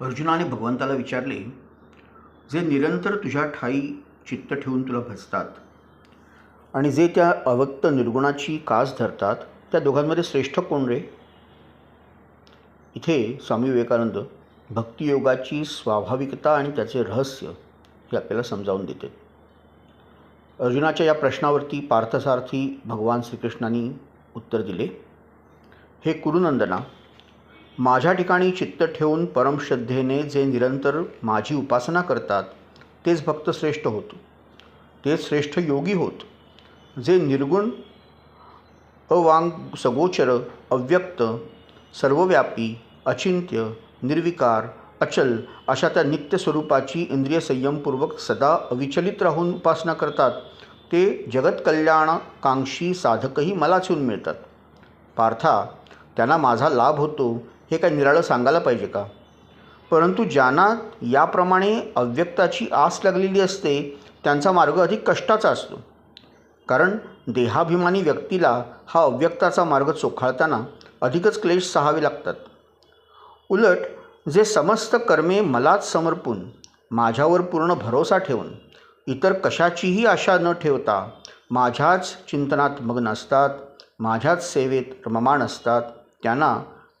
अर्जुनाने भगवंताला विचारले जे निरंतर तुझ्या ठाई चित्त ठेवून तुला भजतात आणि जे त्या अवक्त निर्गुणाची कास धरतात त्या दोघांमध्ये श्रेष्ठ कोण रे? इथे स्वामी विवेकानंद भक्तियोगाची स्वाभाविकता आणि त्याचे रहस्य हे आपल्याला समजावून देते. अर्जुनाच्या या प्रश्नावरती पार्थसारथी भगवान श्रीकृष्णांनी उत्तर दिले हे कुरुनंदना माझ्या ठिकाणी चित्त ठेवून परमश्रद्धेने जे निरंतर माझी उपासना करतात तेच भक्त श्रेष्ठ होत. तेच श्रेष्ठ योगी होत. जे निर्गुण अवांग सगोचर अव्यक्त सर्वव्यापी अचिंत्य निर्विकार अचल अशा त्या नित्य स्वरूपाची इंद्रिय संयमपूर्वक सदा अविचलित राहून उपासना करतात ते जगतकल्याणकांक्षी साधकही मलाच येऊन मिळतात. पार्था त्यांना माझा लाभ होतो हे काय निराळं सांगायला पाहिजे का? परंतु ज्यांना याप्रमाणे अव्यक्ताची आस लागलेली असते त्यांचा मार्ग अधिक कष्टाचा असतो. कारण देहाभिमानी व्यक्तीला हा अव्यक्ताचा मार्ग चोखाळताना अधिकच क्लेश सहावे लागतात. उलट जे समस्त कर्मे मलाच समर्पून माझ्यावर पूर्ण भरोसा ठेवून इतर कशाचीही आशा न ठेवता माझ्याच चिंतनात मग्न असतात माझ्याच सेवेत रममाण असतात त्यांना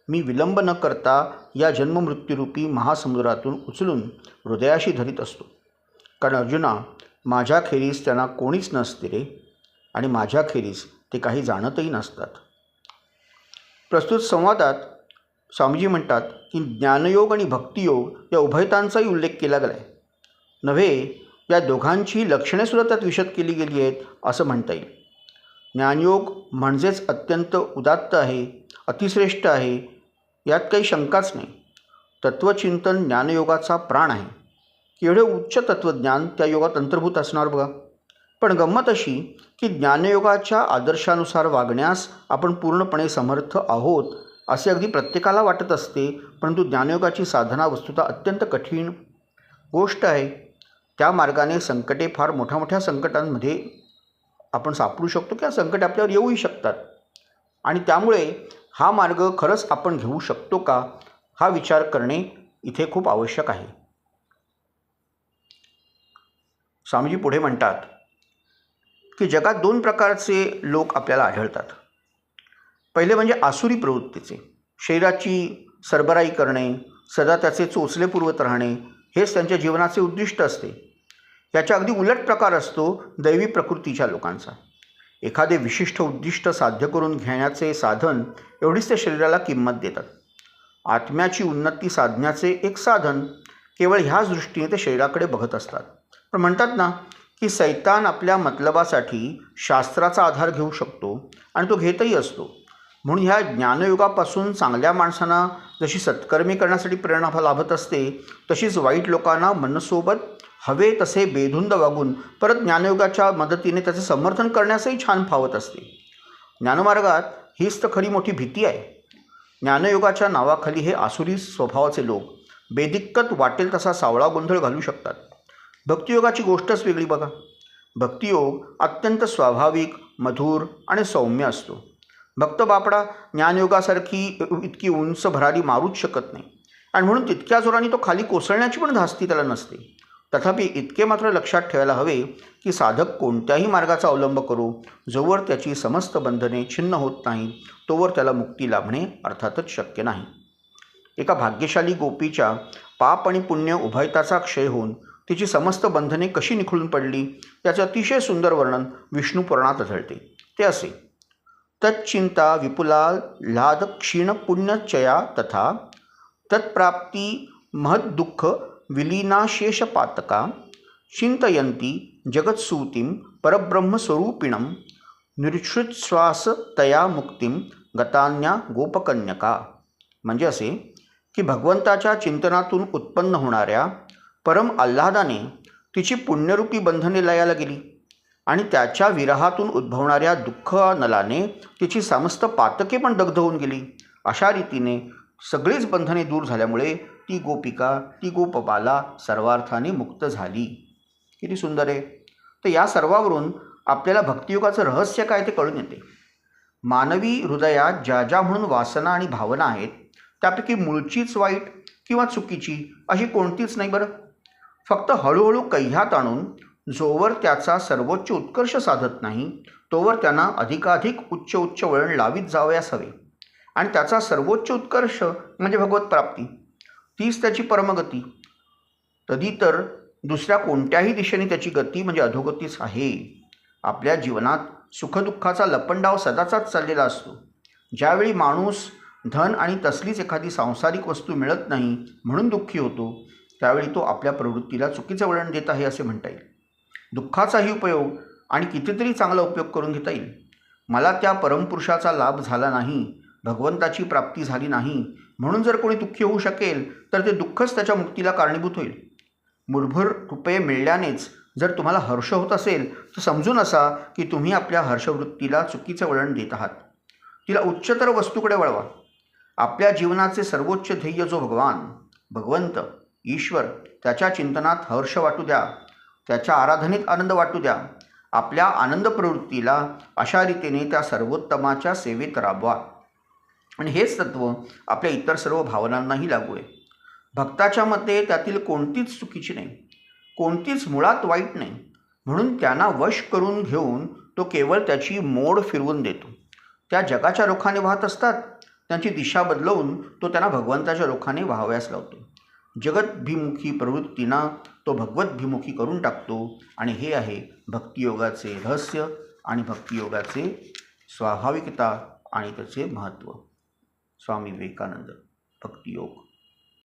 मी विलंब न करता या जन्ममृत्यूरूपी महासमुद्रातून उचलून हृदयाशी धरीत असतो. कारण अर्जुना माझ्याखेरीस त्यांना कोणीच नसते रे आणि माझ्याखेरीस ते काही जाणतही नसतात. प्रस्तुत संवादात स्वामीजी म्हणतात की ज्ञानयोग आणि भक्तियोग या उभयतांचाही उल्लेख केला गेला आहे नव्हे या दोघांची लक्षणेसुद्धा त्यात विशद केली गेली आहेत असं म्हणता येईल. ज्ञानयोग म्हणजेच अत्यंत उदात्त आहे अतिश्रेष्ठ आहे यात काही शंकाच नाही. तत्त्वचिंतन ज्ञानयोगाचा प्राण आहे. केवढे उच्च तत्त्वज्ञान त्या योगात अंतर्भूत असणार बघा. पण गंमत अशी की ज्ञानयोगाच्या आदर्शानुसार वागण्यास आपण पूर्णपणे समर्थ आहोत असे अगदी प्रत्येकाला वाटत असते परंतु ज्ञानयोगाची साधना वस्तुतः अत्यंत कठीण. गोष्ट आहे त्या मार्गाने संकटे फार मोठ्या मोठ्या संकटांमध्ये आपण सापडू शकतो किंवा संकट आपल्यावर येऊही शकतात. आणि त्यामुळे हा मार्ग खरंच आपण घेऊ शकतो का हा विचार करणे इथे खूप आवश्यक आहे. स्वामीजी पुढे म्हणतात की जगात दोन प्रकारचे लोक आपल्याला आढळतात. पहिले म्हणजे आसुरी प्रवृत्तीचे शरीराची सरबराई करणे सदा त्याचे चोचले पुरवत राहणे हेच त्यांच्या जीवनाचे उद्दिष्ट असते. याच्या अगदी उलट प्रकार असतो दैवी प्रकृतीच्या लोकांचा. एखादे विशिष्ट उद्दिष्ट साध्य करून घेण्याचे साधन एवढीच ते शरीराला किंमत देतात. आत्म्याची उन्नती साधण्याचे एक साधन केवळ ह्याच दृष्टीने ते शरीराकडे बघत असतात. पण म्हणतात ना की सैतान आपल्या मतलबासाठी शास्त्राचा आधार घेऊ शकतो आणि तो घेतही असतो. म्हणून ह्या ज्ञानयुगापासून चांगल्या माणसांना जशी सत्कर्मी करण्यासाठी प्रेरणा लाभत असते तशीच वाईट लोकांना मनसोबत हवे तसे बेधुंद वागून परत ज्ञानयोगाच्या मदतीने त्याचे समर्थन करण्यासही छान फावत असते. ज्ञानमार्गात हीच तर खरी मोठी भीती आहे. ज्ञानयोगाच्या नावाखाली हे आसुरी स्वभावाचे लोक बेदिक्कत वाटेल तसा सावळा गोंधळ घालू शकतात. भक्तियोगाची गोष्टच वेगळी बघा. भक्तियोग अत्यंत स्वाभाविक मधुर आणि सौम्य असतो. भक्त बापडा ज्ञानयोगासारखी इतकी उंच भरारी मारूच शकत नाही. आणि म्हणून तितक्या जोराने तो खाली कोसळण्याची पण धास्ती त्याला नसते. तथापि इतके मात्र लक्षात ठेवायला हवे की साधक कोणत्याही मार्गाचा अवलंब करू जोवर त्याची समस्त बंधने छिन्न होत नाही तोवर त्याला मुक्ती लाभणे अर्थातच शक्य नाही. एका भाग्यशाली गोपीच्या पाप आणि पुण्य उभयताचा क्षय होऊन तिची समस्त बंधने कशी निखळून पडली याचे अतिशय सुंदर वर्णन विष्णुपुराणात आढळते. ते असे तच्चिंता विपुला लाद क्षीण पुण्यचया तथा तत्प्राप्ती महद्दुःख विलीनाशेषपातका चिंतयंती जगत्सूतीं परब्रह्मस्वरूपिणं निर्श्रुतश्वास मुक्तीं गतान्या गोपकन्यका। म्हणजे असे की भगवंताच्या चिंतनातून उत्पन्न होणाऱ्या परम आल्हादाने तिची पुण्यरूपी बंधने लयाला गेली आणि त्याच्या विरहातून उद्भवणाऱ्या दुःख नलाने तिची समस्त पातके पण दग्ध होऊन गेली. अशा रीतीने सगळीच बंधने दूर झाल्यामुळे ती गोपिका ती गोपबाला सर्वार्थाने मुक्त झाली. किती सुंदर आहे. तर या सर्वावरून आपल्याला भक्तियुगाचं रहस्य काय ते कळून येते. मानवी हृदयात ज्या ज्या म्हणून वासना आणि भावना आहेत त्यापैकी मूळचीच वाईट किंवा चुकीची अशी कोणतीच नाही बरं. फक्त हळूहळू कह्यात आणून जोवर त्याचा सर्वोच्च उत्कर्ष साधत नाही तोवर त्यांना अधिकाधिक उच्च उच्च वळण लावीत जावयास हवे. आणि त्याचा सर्वोच्च उत्कर्ष म्हणजे भगवत प्राप्ती. तीच त्याची परमगती. तधी तर दुसऱ्या कोणत्याही दिशेने त्याची गती म्हणजे अधोगतीच आहे. आपल्या जीवनात सुखदुःखाचा लपंडाव सदाचाच चाललेला असतो. ज्यावेळी माणूस धन आणि तसलीच एखादी सांसारिक वस्तू मिळत नाही म्हणून दुःखी होतो त्यावेळी तो आपल्या प्रवृत्तीला चुकीचं वळण देत आहे असे म्हणता येईल. दुःखाचाही उपयोग आणि कितीतरी चांगला उपयोग करून घेता येईल. मला त्या परमपुरुषाचा लाभ झाला नाही भगवंताची प्राप्ती झाली नाही म्हणून जर कोणी दुःखी होऊ शकेल तर ते दुःखच त्याच्या मुक्तीला कारणीभूत होईल. मूलभूत रुपये मिळल्यानेच जर तुम्हाला हर्ष होत असेल तर समजून असा की तुम्ही आपल्या हर्षवृत्तीला चुकीचं वळण देत आहात. तिला उच्चतर वस्तूकडे वळवा. आपल्या जीवनाचे सर्वोच्च ध्येय जो भगवान भगवंत ईश्वर त्याच्या चिंतनात हर्ष वाटू द्या त्याच्या आराधनेत आनंद वाटू द्या आपल्या आनंद प्रवृत्तीला अशा रीतीने त्या सर्वोत्तमाच्या सेवेत राबवा. आणि हेच तत्त्व आपल्या इतर सर्व भावनांनाही लागू आहे. भक्ताच्या मते त्यातील कोणतीच चुकीची नाही. कोणतीच मुळात वाईट नाही. म्हणून त्यांना वश करून घेऊन तो केवळ त्याची मोड फिरवून देतो. त्या जगाच्या रोखाने वाहत असतात. त्यांची दिशा बदलवून तो त्यांना भगवंताच्या रोखाने वाहव्यास लावतो. जगतभिमुखी प्रवृत्तींना तो भगवतभिमुखी करून टाकतो आणि हे आहे भक्तियोगाचे रहस्य आणि भक्तियोगाचे स्वाभाविकता आणि त्याचे महत्त्व स्वामी विवेकानंद भक्तियोग.